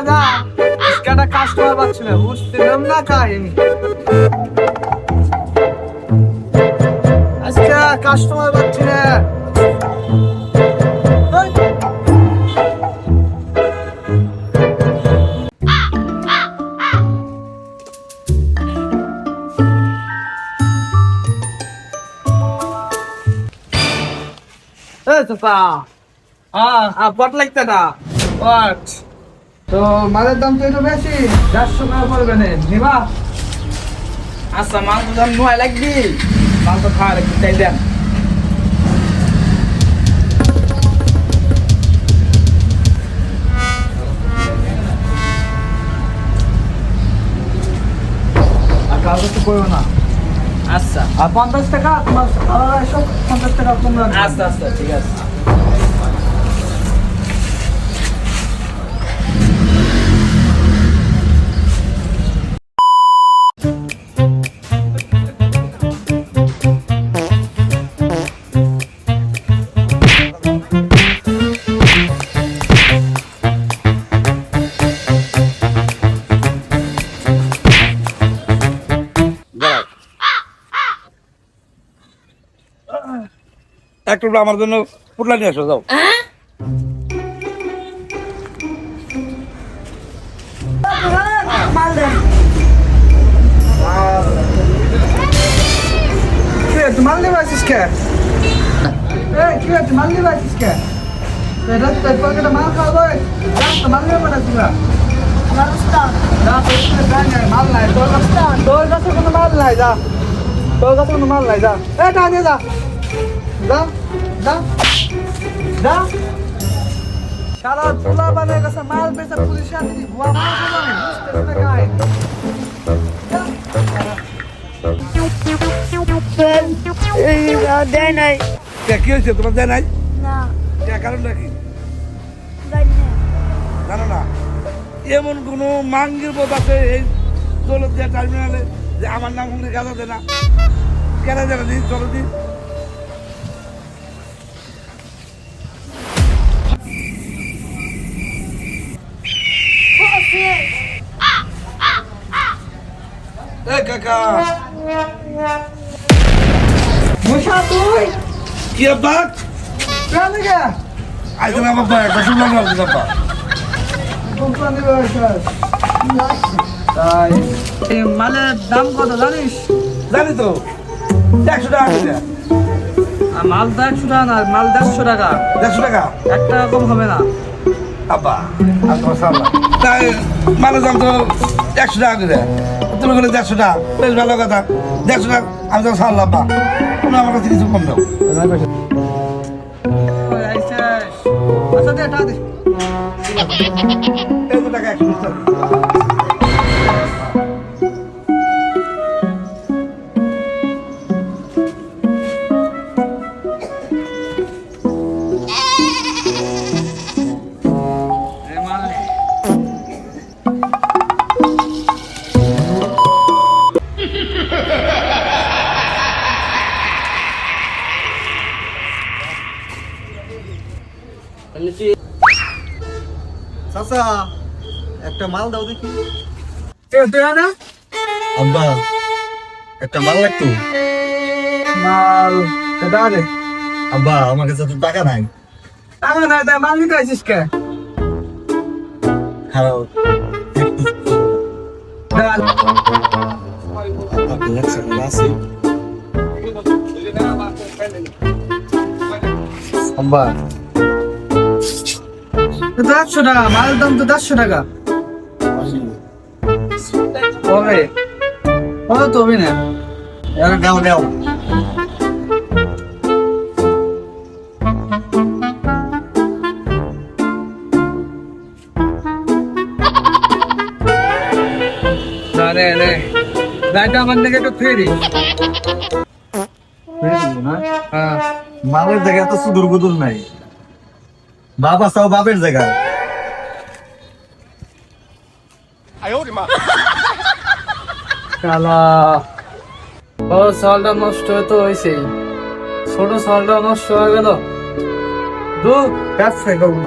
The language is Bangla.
দাদা আজকে একটা কাস্টমার পাচ্ছি না বুঝছিলাম না তাই আমি আজকে কাস্টমার পাচ্ছি না Hey, Papa. Ah, ah, what? তো মালের দাম তো একটু বেশি চারশো টাকা পড়বে না নিবা। আচ্ছা মাল তো দাম নয় লাগবি। মাল তো খাওয়া লাগবি তাই দেন। আচ্ছা। আর পঞ্চাশ টাকা তোমার পঞ্চাশ টাকা আচ্ছা আচ্ছা ঠিক আছে। এক টুকরো আমার জন্য পুটলা নিয়ে আসো যাও। মাল নিবে আসিস কে? কি হয়েছে মাল নিবে আসিস কে তো পকেটে মাল খাওয়া যায় তো মাল পাঠাচ্ছি না কাছে যাই নাই, মাল নাই। তোর কাছে তোর কাছে কোনো মাল নাই যা। তোর কাছে কোনো মাল নাই যা। এ টা নিয়ে যা। যা যা যা সারা বানের কাছে মাল বেচা পুলিশ ভুয়া মাল না দেয় নাই। কে, কি হয়েছে তোমার দেয় নাই? না। কে, কারণটা কি না জানো না এমন কোনো মাঙ্গির বোধ আছে এই দৌলতিয়া টার্মিনালে যে আমার নাম হুমড়ি গাজা দেয় না? কেন জানা দিন চলো দিন। কাকা। মুশা তুই কি আব্বা? কেন গে একটা শুনলাম না আপনার কোম্পানি ব্যবসা তাই। এই মালের দাম কত জানিস? জানি তো। একশো টাকা মাল তো একশো টাকা না মাল দেড়শো টাকা। দেড়শো টাকা? এক টাকা কম হবে না। আব্বা তাই মানে দাম তো একশো টাকা করে তুমি বলে দেড়শো টাকা বেশ ভালো কথা। দেড়শো টাকা আমি তো সারলাম না। তুমি আমার কাছে কিছু কম দাও। আচ্ছা টাকা একশো চাচা একটা মাল দাও দেখি। এ, তুই আনা? আব্বা একটা মাল লাগতো। মাল তা টাকা দে। আব্বা আমার কাছে তো টাকা নাই। টাকা নাই তাই মাল নিতে আইসিস কে? হারাও ডাল। আপনি এক সেকেন্ড আছে আব্বা এ তো একশো টাকা মালের দাম তো দেড়শো টাকা। হবে হবে তো হবে না? দাও দাও। না রে রে গাড়িটা আমার দিকে একটু ফেরি। হ্যাঁ। মালের জায়গা তো সুদূর বুদুর নাই। বাবা সব বাপের জায়গা। কালা ও সালটা নষ্ট হয়তো হয়েছে ছোট সালটা নষ্ট হয়ে গেল। দু ব্যবসায় করব